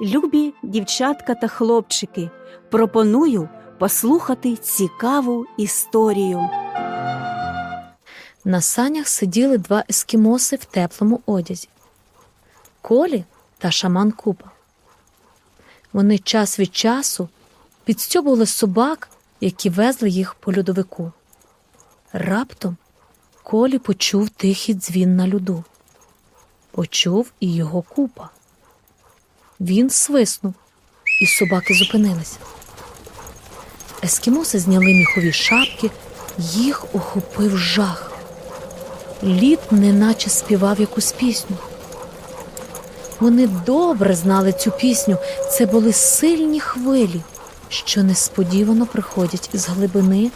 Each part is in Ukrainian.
Любі дівчатка та хлопчики, пропоную послухати цікаву історію. На санях сиділи два ескімоси в теплому одязі Колі та шаман Купа. Вони час від часу підстьобували собак, які везли їх по льодовику. Раптом Колі почув тихий дзвін на льоду. Почув і його купа. Він свиснув, і собаки зупинилися. Ескімоси зняли міхові шапки, їх охопив жах. Лід неначе співав якусь пісню. Вони добре знали цю пісню. Це були сильні хвилі, що несподівано приходять із глибини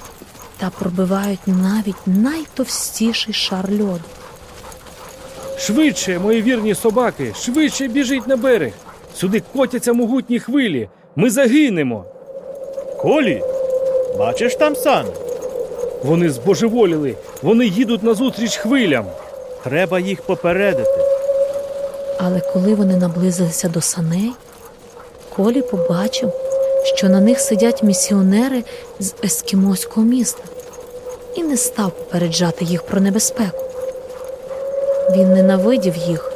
та пробивають навіть найтовстіший шар льоду. Швидше, мої вірні собаки, швидше біжіть на берег. Сюди котяться могутні хвилі. Ми загинемо. Колі, бачиш там сан? Вони збожеволіли, вони їдуть назустріч хвилям. Треба їх попередити. Але коли вони наблизилися до саней, Колі побачив, що на них сидять місіонери з ескімоського міста, і не став попереджати їх про небезпеку. Він ненавидів їх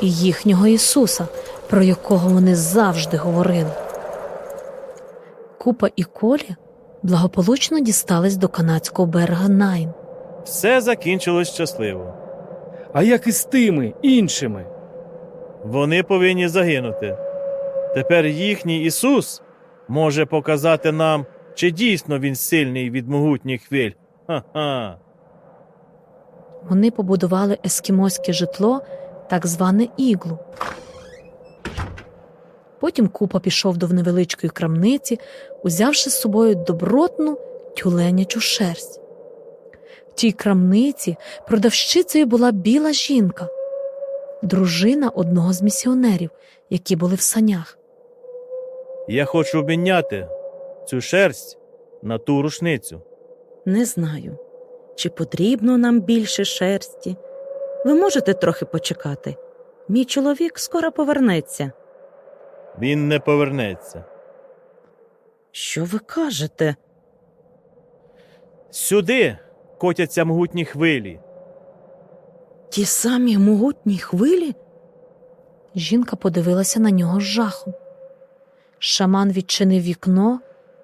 і їхнього Ісуса, про якого вони завжди говорили. Купа і Колі благополучно дістались до канадського берега Найн. Все закінчилось щасливо. А як із тими іншими? Вони повинні загинути. Тепер їхній Ісус може показати нам, чи дійсно він сильний від могутніх хвиль. Ха-ха. Вони побудували ескімоське житло, так зване іглу. Потім купа пішов до невеличкої крамниці, узявши з собою добротну тюленячу шерсть. В тій крамниці продавщицею була біла жінка, дружина одного з місіонерів, які були в санях. Я хочу обміняти цю шерсть на ту рушницю. Не знаю, чи потрібно нам більше шерсті. Ви можете трохи почекати. Мій чоловік скоро повернеться. Він не повернеться. Що ви кажете? Сюди котяться могутні хвилі. Ті самі могутні хвилі? Жінка подивилася на нього з жахом. Шаман відчинив вікно,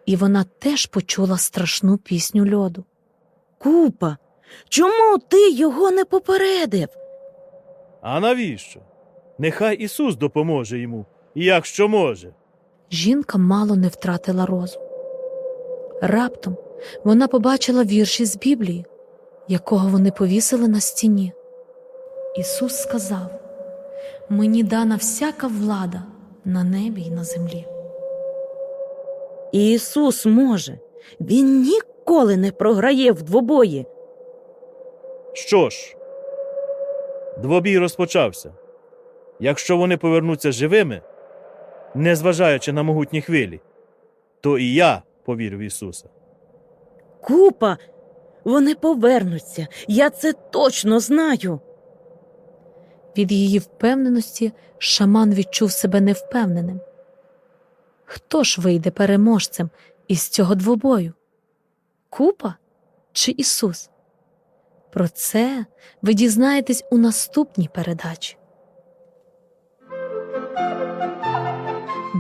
і вона теж почула страшну пісню льоду. Купа, чому ти його не попередив? А навіщо? Нехай Ісус допоможе йому, якщо може. Жінка мало не втратила розум. Раптом вона побачила вірші з Біблії, якого вони повісили на стіні. Ісус сказав: Мені дана всяка влада на небі й на землі. Ісус може. Він ніколи не програє в двобої. Що ж, двобій розпочався. Якщо вони повернуться живими, незважаючи на могутні хвилі, то і я повірю в Ісуса. Купа, вони повернуться. Я це точно знаю. Від її впевненості шаман відчув себе невпевненим. Хто ж вийде переможцем із цього двобою? Купа чи Ісус? Про це ви дізнаєтесь у наступній передачі.